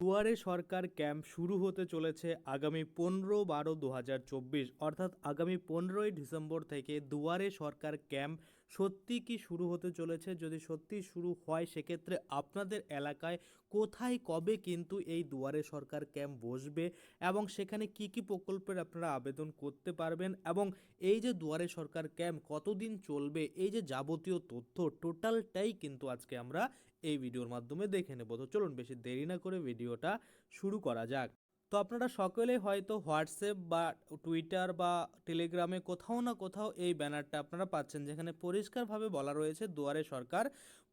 দুয়ারে সরকার ক্যাম্প শুরু হতে চলেছে আগামী পনেরো বারো দু অর্থাৎ আগামী পনেরোই ডিসেম্বর থেকে দুয়ারে সরকার ক্যাম্প সত্যি কি শুরু হতে চলেছে? যদি সত্যি শুরু হয়, সেক্ষেত্রে আপনাদের এলাকায় কোথায়, কবে কিন্তু এই দুয়ারে সরকার ক্যাম্প বসবে এবং সেখানে কি কি প্রকল্পের আপনারা আবেদন করতে পারবেন এবং এই যে দুয়ারে সরকার ক্যাম্প কতদিন চলবে, এই যে যাবতীয় তথ্য টোটালটাই কিন্তু আজকে আমরা এই ভিডিওর মাধ্যমে দেখে নেব। তো চলুন বেশি দেরি না করে ভিডিওটা শুরু করা যাক। তো আপনারা সকলেই হয়তো হোয়াটসঅ্যাপ বা টুইটার বা টেলিগ্রামে কোথাও না কোথাও এই ব্যানারটা আপনারা পাচ্ছেন, যেখানে পরিষ্কারভাবে বলা রয়েছে দুয়ারে সরকার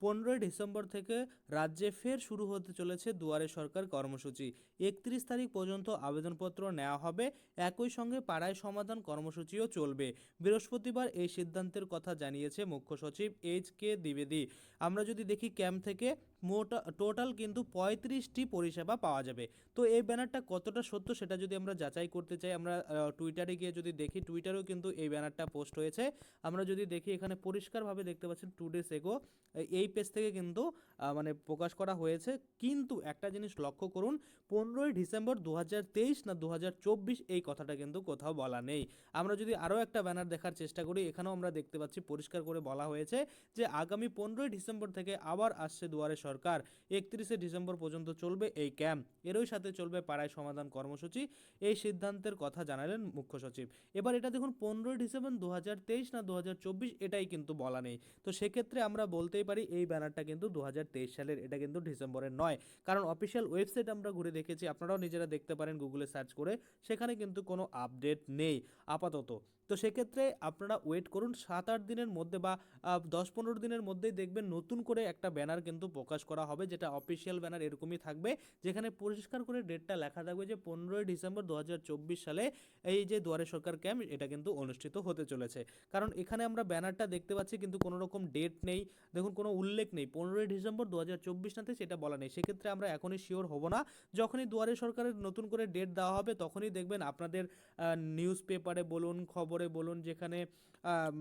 পনেরোই ডিসেম্বর থেকে রাজ্যে ফের শুরু হতে চলেছে দুয়ারে সরকার কর্মসূচি। একত্রিশ তারিখ পর্যন্ত আবেদনপত্র নেওয়া হবে, একই সঙ্গে পাড়ায় সমাধান কর্মসূচিও চলবে। বৃহস্পতিবার এই সিদ্ধান্তের কথা জানিয়েছে মুখ্য সচিব এইচ কে দ্বিবেদী। আমরা যদি দেখি ক্যাম্প থেকে মোটা টোটাল কিন্তু পঁয়ত্রিশটি পরিষেবা পাওয়া যাবে। তো এই ব্যানারটা কতটা সত্য সেটা যদি আমরা যাচাই করতে চাই, আমরা টুইটারে গিয়ে যদি দেখি টুইটারেও কিন্তু এই ব্যানারটা পোস্ট হয়েছে। আমরা যদি দেখি, এখানে পরিষ্কারভাবে দেখতে পাচ্ছেন টু ডেজ এগো এই পেজ থেকে কিন্তু মানে প্রকাশ করা হয়েছে। কিন্তু একটা জিনিস লক্ষ্য করুন, পনেরোই ডিসেম্বর দু হাজার তেইশ না দু হাজার চব্বিশ এই কথাটা কিন্তু কোথাও বলা নেই। আমরা যদি আরও একটা ব্যানার দেখার চেষ্টা করি, এখানেও আমরা দেখতে পাচ্ছি, পরিষ্কার করে বলা হয়েছে যে আগামী পনেরোই ডিসেম্বর থেকে আবার আসছে দুয়ারে সরকার একত্রিশে ডিসেম্বর পর্যন্ত চলবে এই ক্যাম্প। এরই সাথে চলবে পাড়ায় সমাধান কর্মসূচি, এই সিদ্ধান্তের কথা জানালেন মুখ্য সচিব। এবার এটা দেখুন, পনেরোই ডিসেম্বর দু হাজার তেইশ না দু হাজার চব্বিশ, এটাই কিন্তু বলা নেই। তো সেক্ষেত্রে আমরা বলতেই পারি, এই ব্যানারটা কিন্তু দু হাজার তেইশ সালের, এটা কিন্তু ডিসেম্বরের নয়। কারণ অফিসিয়াল ওয়েবসাইট আমরা ঘুরে দেখেছি, আপনারাও নিজেরা দেখতে পারেন গুগলে সার্চ করে, সেখানে কিন্তু কোনো আপডেট নেই আপাতত। তো সেক্ষেত্রে আপনারা ওয়েট করুন, সাত আট দিনের মধ্যে বা দশ পনেরো দিনের মধ্যেই দেখবেন নতুন করে একটা ব্যানার কিন্তু প্রকাশ করা হবে, যেটা অফিসিয়াল ব্যানার এরকমই থাকবে, যেখানে পরিষ্কার করে ডেটটা লেখা থাকবে যে পনেরোই ডিসেম্বর দু হাজার চব্বিশ সালে এই যে দুয়ারে সরকার ক্যাম্প এটা কিন্তু অনুষ্ঠিত হতে চলেছে। কারণ এখানে আমরা ব্যানারটা দেখতে পাচ্ছি, কিন্তু কোনো রকম ডেট নেই। দেখুন, কোনো উল্লেখ নেই। পনেরোই ডিসেম্বর দু হাজার চব্বিশ নাতে সেটা বলা নেই। সেক্ষেত্রে আমরা এখনই শিওর হব না। যখনই দুয়ারে সরকারের নতুন করে ডেট দেওয়া হবে, তখনই দেখবেন আপনাদের নিউজ পেপারে বলুন, খবরে বলুন, যেখানে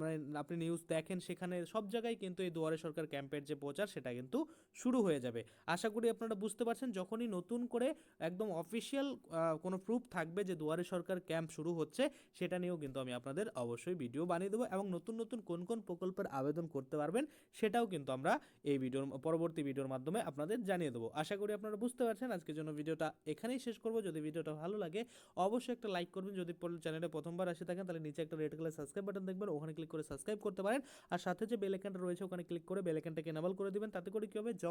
মানে আপনি নিউজ দেখেন, সেখানে সব জায়গায় কিন্তু এই দুয়ারে সরকার ক্যাম্পের যে প্রচার, সেটা কিন্তু শুরু হয়ে যাবে। আশা করি আপনারা বুঝতে পারছেন, যখনই নতুন করে একদম অফিসিয়াল কোনো প্রুফ থাকবে যে দুয়ারে সরকার ক্যাম্প শুরু হচ্ছে, সেটা নিয়েও কিন্তু আমি আপনাদের অবশ্যই ভিডিও বানিয়ে দেবো এবং নতুন নতুন কোন কোন প্রকল্পের আবেদন করতে পারবেন, সেটাও কিন্তু আমরা এই ভিডিওর পরবর্তী ভিডিওর মাধ্যমে আপনাদের জানিয়ে দেবো। আশা করি আপনারা বুঝতে পারছেন, আজকের জন্য ভিডিওটা এখানেই শেষ করব। যদি ভিডিওটা ভালো লাগে, অবশ্যই একটা লাইক করবেন। যদি চ্যানেলে প্রথমবার আসে থাকেন, তাহলে নিচে একটা রেড কালার সাবস্ক্রাইব বাটন দেখবেন, ওখানে ক্লিক করে সাবস্ক্রাইব করতে পারেন। আর সাথে যে বেল রয়েছে, ওখানে ক্লিক করে বেল এনাবল করে দিবেন, তাতে করে কী হবে?